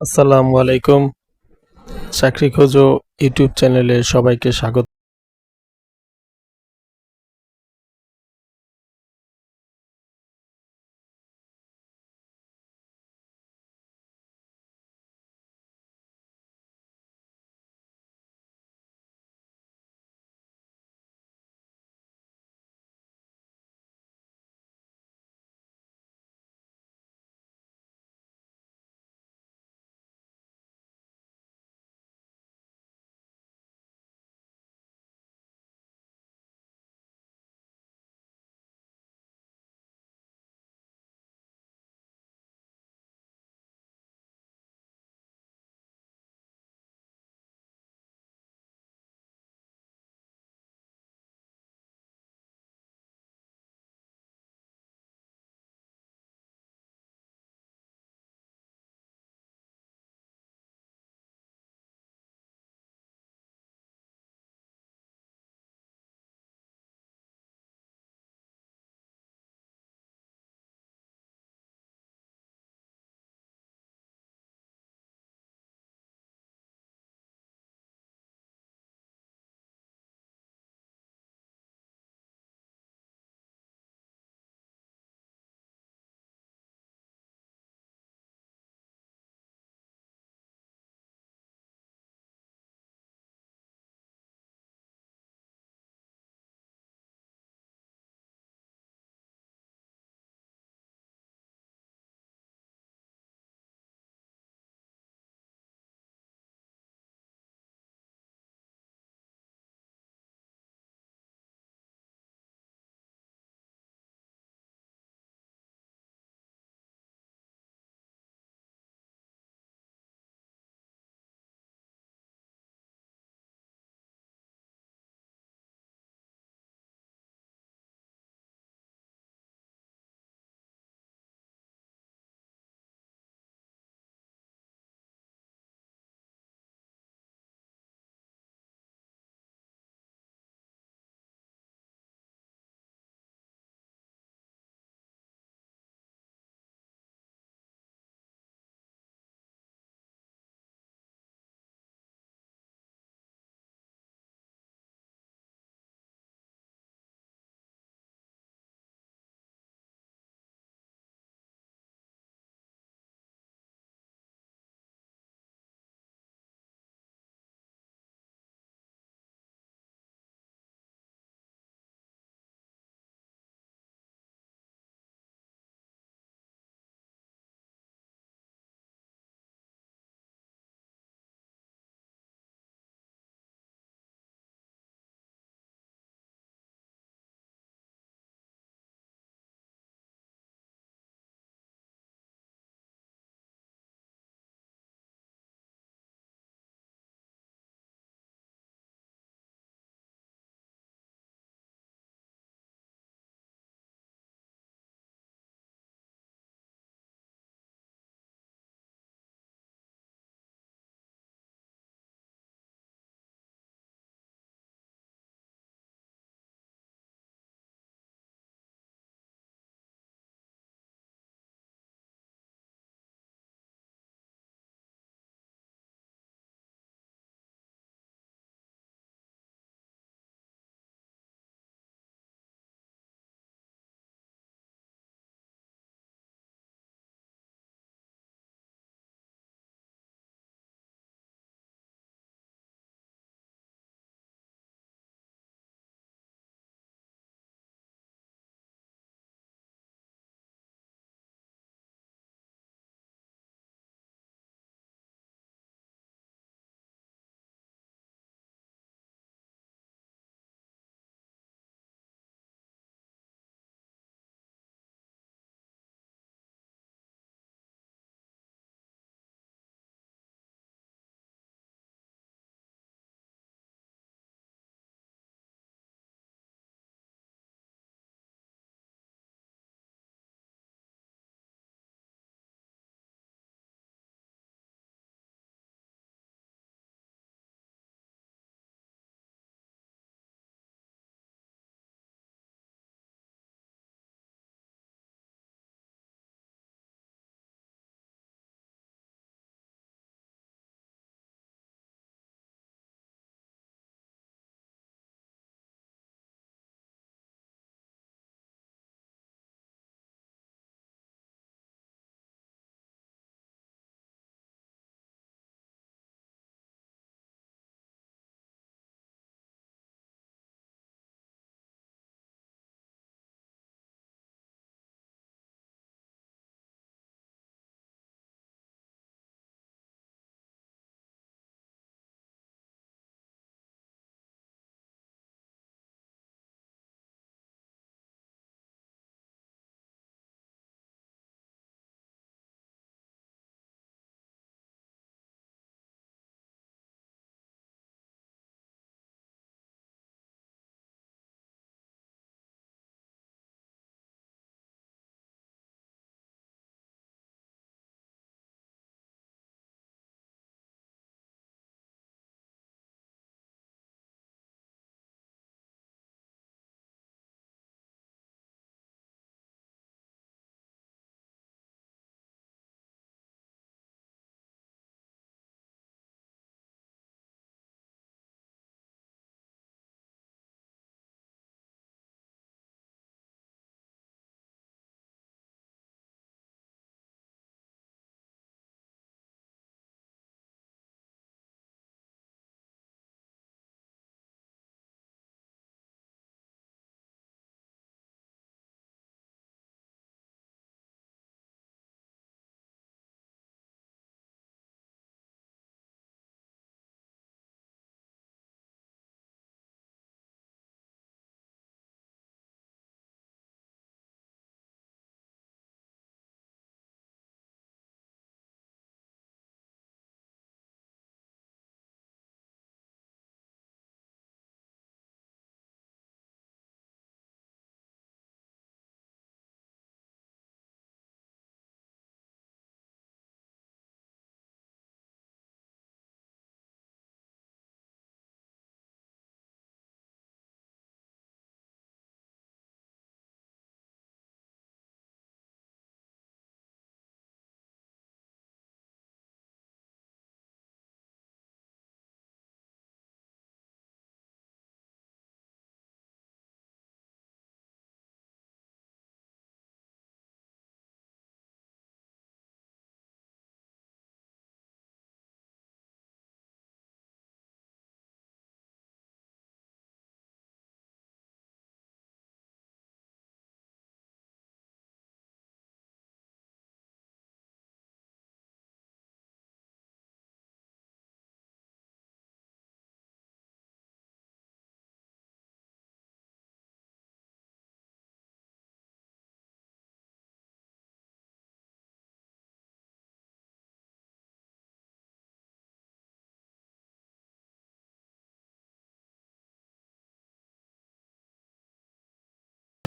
আসসালামু আলাইকুম। চাকরি খোঁজো ইউটিউব চ্যানেলে সবাইকে স্বাগত।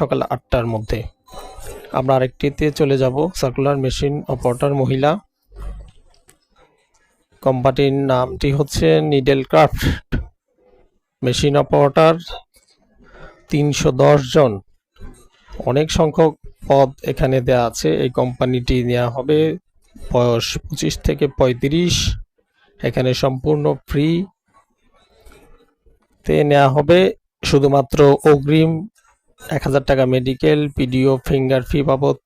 সকাল আটটার মধ্যে। আমরা আরেকটিতে চলে যাব সার্কুলার মেশিন অপারেটর মহিলা। কোম্পানির নামটি হচ্ছে নিডেল ক্রাফট মেশিন অপারেটর তিনশো দশ জন। অনেক সংখ্যক পদ এখানে দেওয়া আছে, এই কোম্পানিটি নেওয়া হবে বয়স পঁচিশ থেকে পঁয়ত্রিশ। এখানে সম্পূর্ণ ফ্রি তে নেওয়া হবে, শুধুমাত্র অগ্রিম এক হাজার টাকা মেডিকেল পিডিও ফিঙ্গার ফি বাবদ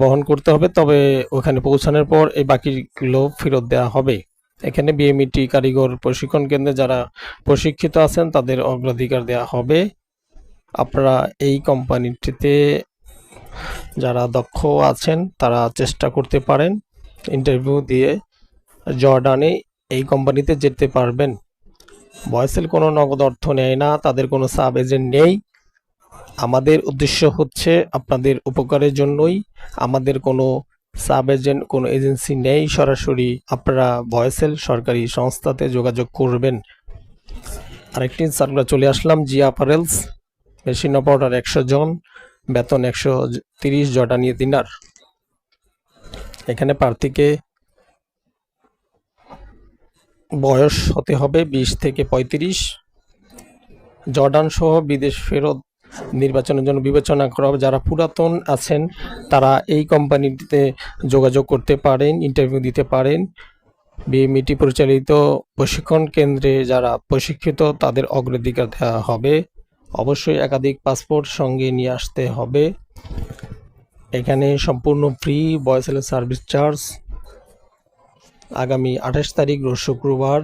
বহন করতে হবে। তবে ওখানে পৌঁছানোর পর এই বাকিগুলো ফেরত দেওয়া হবে। এখানে বিএমইটি কারিগর প্রশিক্ষণ কেন্দ্রে যারা প্রশিক্ষিত আছেন, তাদের অগ্রাধিকার দেওয়া হবে। আপনারা এই কোম্পানিটিতে যারা দক্ষ আছেন, তারা চেষ্টা করতে পারেন। ইন্টারভিউ দিয়ে জর্ডানে এই কোম্পানিতে যেতে পারবেন। বয়সেল কোনো নগদ অর্থ নেয় না, তাদের কোনো সাব এজেন্ট নেই। আমাদের উদ্দেশ্য হচ্ছে আপনাদের উপকারের জন্যই। আমাদের কোনো সাব এজেন্ট, কোনো এজেন্সি নেই। সরাসরি আপনারা ভয়েসেল সরকারি সংস্থাতে যোগাযোগ করবেন। আরেকটি সার্কুলার চলে আসলাম জি অ্যাপারেলস মেশিন অপারেটর একশো জন, বেতন একশো তিরিশ, জটা নিয়ে দিনার এখানে প্রার্থীকে বয়স হতে হবে বিশ থেকে পঁয়ত্রিশ। জর্ডান সহ বিদেশ ফেরত নির্বাচনের জন্য বিবেচনা করা হবে। যারা পুরাতন আছেন, তারা এই কোম্পানিটিতে যোগাযোগ করতে পারেন ইন্টারভিউ দিতে পারেন। বিএমইটি পরিচালিত প্রশিক্ষণ কেন্দ্রে যারা প্রশিক্ষিত, তাদের অগ্রাধিকার দেওয়া হবে। অবশ্যই একাধিক পাসপোর্ট সঙ্গে নিয়ে আসতে হবে। এখানে সম্পূর্ণ ফ্রি বয়সেল সার্ভিস চার্জ আগামী আঠাশ তারিখ, রোজ শুক্রবার,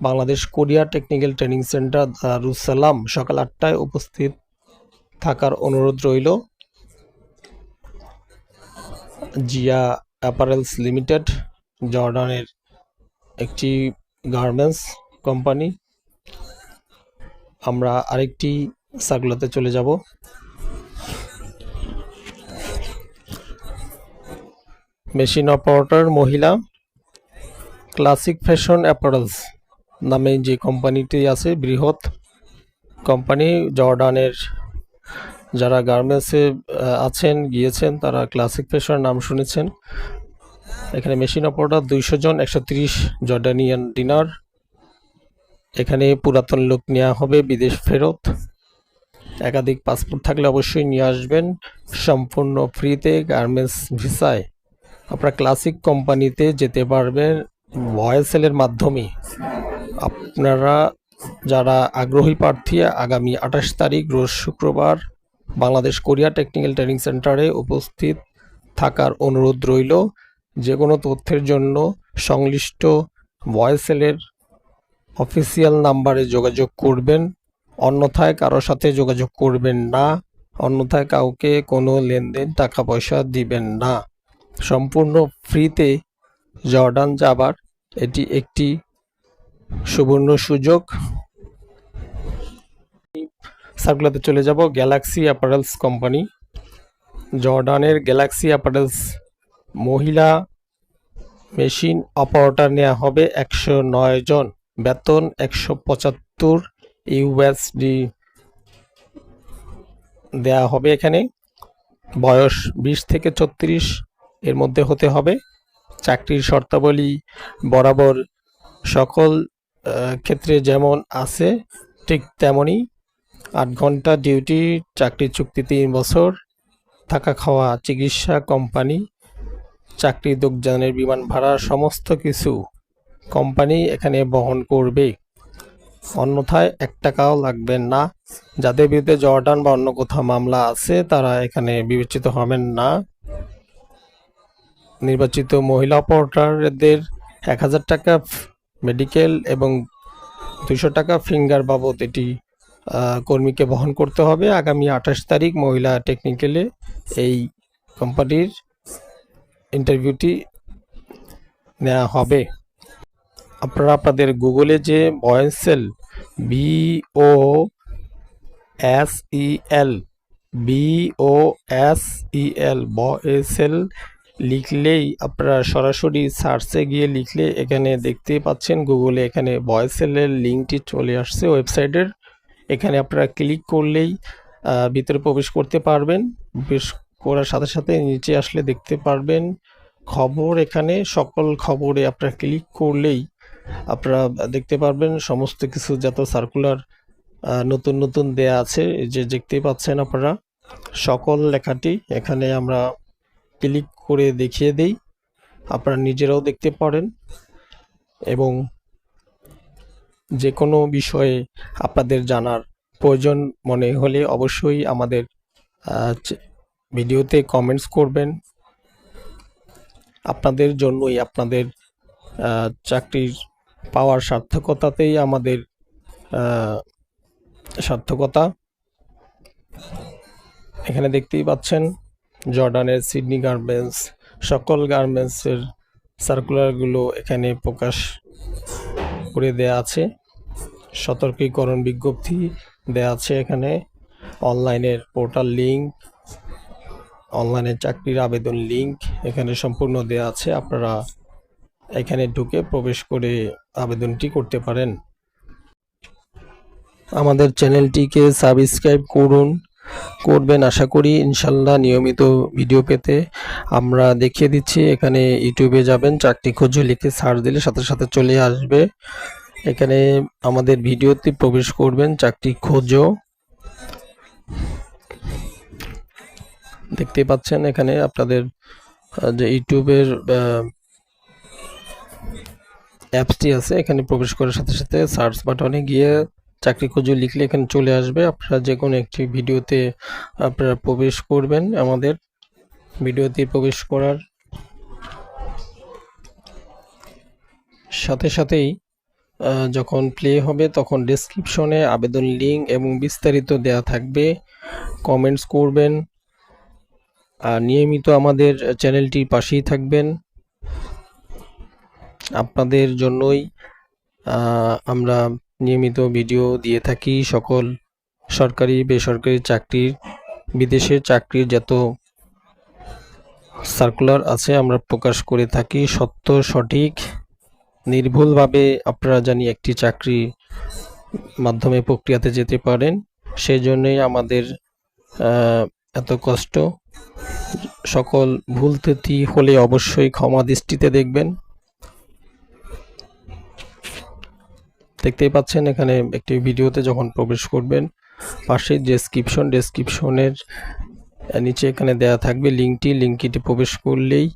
Bangladesh Korea technical training centre Darussalam সকাল আটটায় উপস্থিত। থাকার অনুরোধ রইল। জিয়া অ্যাপারেলস লিমিটেড, জর্ডানের একটি গার্মেন্টস কোম্পানি। আমরা আরেকটি সার্কুলাতে চলে যাব। মেশিন অপারেটর মহিলা, ক্লাসিক ফ্যাশন অ্যাপারেলস নামে যে কোম্পানিটি আছে, বৃহৎ কোম্পানি, জর্ডানের যারা গার্মেন্টসে আছেন, গিয়েছেন, তারা ক্লাসিক ফ্যাশন নাম শুনেছেন। এখানে মেশিন অপারেটর দুইশো জন, একশো তিরিশ জর্ডানিয়ান ডিনার এখানে পুরাতন লোক নেওয়া হবে, বিদেশ ফেরত। একাধিক পাসপোর্ট থাকলে অবশ্যই নিয়ে আসবেন, সম্পূর্ণ ফ্রিতে গার্মেন্টস ভিসায়। আপনারা ক্লাসিক কোম্পানিতে যেতে পারবেন ভয়েসেলের মাধ্যমে। আপনারা যারা আগ্রহী প্রার্থী, আগামী আঠাশ তারিখ, রোজ শুক্রবার বাংলাদেশ কোরিয়া টেকনিক্যাল ট্রেনিং সেন্টারে উপস্থিত থাকার অনুরোধ রইল যে কোনো তথ্যের জন্য সংশ্লিষ্ট ভয়েসেলের অফিসিয়াল নাম্বারে যোগাযোগ করবেন। অন্যথায় কারোর সাথে যোগাযোগ করবেন না। অন্যথায় কাউকে কোনো লেনদেন টাকা পয়সা দিবেন না। সম্পূর্ণ ফ্রিতে জর্ডান যাবার এটি একটি সুবর্ণ সুযোগ। সার্কুলাতে চলে যাব গ্যালাক্সি অ্যাপারেলস কোম্পানি জর্ডানের গ্যালাক্সি অ্যাপারেলস মহিলা মেশিন অপারেটর নেওয়া হবে একশো নয় জন, বেতন একশো পঁচাত্তর ইউএসডি দেয়া হবে এখানে, বয়স বিশ থেকে ছত্রিশ, এর মধ্যে হতে হবে, চাকরির শর্তাবলী বরাবর সকল ক্ষেত্রে যেমন আছে, ঠিক তেমনই আট ঘণ্টা ডিউটি, চাকরি চুক্তি তিন বছর, থাকা খাওয়া, চিকিৎসা কোম্পানি, চাকরি যোগদানের বিমান ভাড়া, সমস্ত কিছু কোম্পানি এখানে বহন করবে। অন্যথায় এক টাকাও লাগবে না। যাদের বিরুদ্ধে জর্ডান বা অন্য কোথাও মামলা আছে, তারা এখানে বিবেচিত হবেন না। নির্বাচিত মহিলা অপারেটরদের এক হাজার টাকা মেডিকেল এবং দুশো টাকা ফিঙ্গার বাবদ এটি কর্মীকে বহন করতে হবে। আগামী আঠাশ তারিখ মহিলা টেকনিক্যালে এই কোম্পানির ইন্টারভিউটি নেওয়া হবে। আপনারা আপনাদের গুগলে যে ভয়েসেল B O S E L B O S E L ভয়েসেল লিখলেই আপনারা সরাসরি সার্চে গিয়ে লিখলে এখানে দেখতে পাচ্ছেন গুগলে এখানে বয়েসেলের লিঙ্কটি চলে আসছে ওয়েবসাইটের এখানে আপনারা ক্লিক করলেই ভিতরে প্রবেশ করতে পারবেন। প্রবেশ করার সাথে সাথে নিচে আসলে দেখতে পারবেন খবর এখানে। সকল খবরে আপনারা ক্লিক করলেই আপনারা দেখতে পারবেন সমস্ত কিছু যত সার্কুলার নতুন নতুন দেয়া আছে যে দেখতেই পাচ্ছেন আপনারা। সকল লেখাটি এখানে আমরা ক্লিক করে দেখিয়ে দেই। আপনারা নিজেরাও দেখতে পারেন এবং যে কোনো বিষয়ে আপনাদের জানার প্রয়োজন মনে হলে অবশ্যই আমাদের ভিডিওতে কমেন্টস করবেন। আপনাদের জন্যই আপনাদের চাকরির পাওয়ার সার্থকতাতেই আমাদের সার্থকতা। এখানে দেখতেই পাচ্ছেন, জর্ডানের সিডনি গার্মেন্টস, সকল গার্মেন্টসের সার্কুলারগুলো এখানে প্রকাশ করে দেয়া আছে। সতর্কীকরণ বিজ্ঞপ্তি দেয়া আছে এখানে। অনলাইনের পোর্টাল লিঙ্ক অনলাইনে চাকরির আবেদন লিঙ্ক এখানে সম্পূর্ণ দেয়া আছে। আপনারা এখানে ঢুকে প্রবেশ করে আবেদনটি করতে পারেন। আমাদের চ্যানেলটিকে সাবস্ক্রাইব করুন। করবেন আশা করি ইনশাল্লাহ নিয়মিত ভিডিও পেতে। আমরা দেখিয়ে দিচ্ছি, এখানে ইউটিউবে যাবেন চাকরি খোঁজো লিখে সার্চ দিলে সাথে সাথে চলে আসবে। এখানে আমাদের ভিডিওতে প্রবেশ করবেন চাকরি খোঁজো দেখতে পাচ্ছেন এখানে আপনাদের যে ইউটিউবের অ্যাপসটি আছে, এখানে প্রবেশ করার সাথে সাথে সার্চ বাটনে গিয়ে চাকরি খোঁজো লিখলে এখানে চলে আসবে। আপনারা যে কোনো একটি ভিডিওতে আপনারা প্রবেশ করবেন আমাদের ভিডিওতে প্রবেশ করার। সাথে সাথেই যখন প্লে হবে তখন ডেসক্রিপশনে আবেদন লিঙ্ক এবং বিস্তারিত দেয়া থাকবে। কমেন্টস করবেন। আর নিয়মিত আমাদের চ্যানেলটির পাশেই থাকবেন। আপনাদের জন্যই আমরা নিয়মিত ভিডিও দিয়ে থাকি সকল সরকারি, বেসরকারি চাকরির বিদেশের চাকরির যত সার্কুলার আছে আমরা প্রকাশ করে থাকি। সত্য, সঠিক, নির্ভুলভাবে আপনারা জানি একটি চাকরি মাধ্যমে প্রক্রিয়াতে যেতে পারেন। সেই জন্যই আমাদের এত কষ্ট। সকল ভুল ত্রুটি হলে অবশ্যই ক্ষমা দৃষ্টিতে দেখবেন। দেখতেই পাচ্ছেন, এখানে একটি ভিডিওতে যখন প্রবেশ করবেন, পাশে ডেসক্রিপশন ডেসক্রিপশনের নিচে এখানে দেয়া থাকবে লিঙ্কটি লিঙ্কটি প্রবেশ করলেই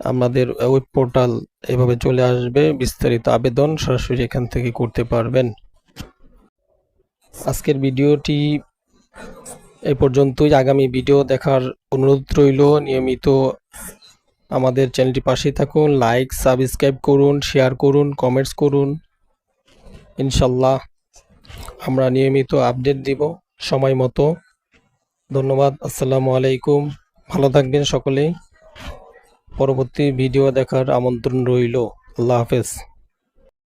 আমাদের ওয়েব পোর্টাল এভাবে চলে আসবে, বিস্তারিত আবেদন সরাসরি এখান থেকে করতে পারবেন। আজকের ভিডিওটি এ পর্যন্তই। আগামী ভিডিও দেখার অনুরোধ রইল। নিয়মিত আমাদের চ্যানেলটি পাশেই থাকুন লাইক সাবস্ক্রাইব করুন শেয়ার করুন কমেন্টস করুন। ইনশাল্লাহ আমরা নিয়মিত আপডেট দিব সময় মতো। ধন্যবাদ, আসসালামু আলাইকুম। ভালো থাকবেন সকলেই। পরবর্তী ভিডিও দেখার আমন্ত্রণ রইল। আল্লাহ হাফেজ।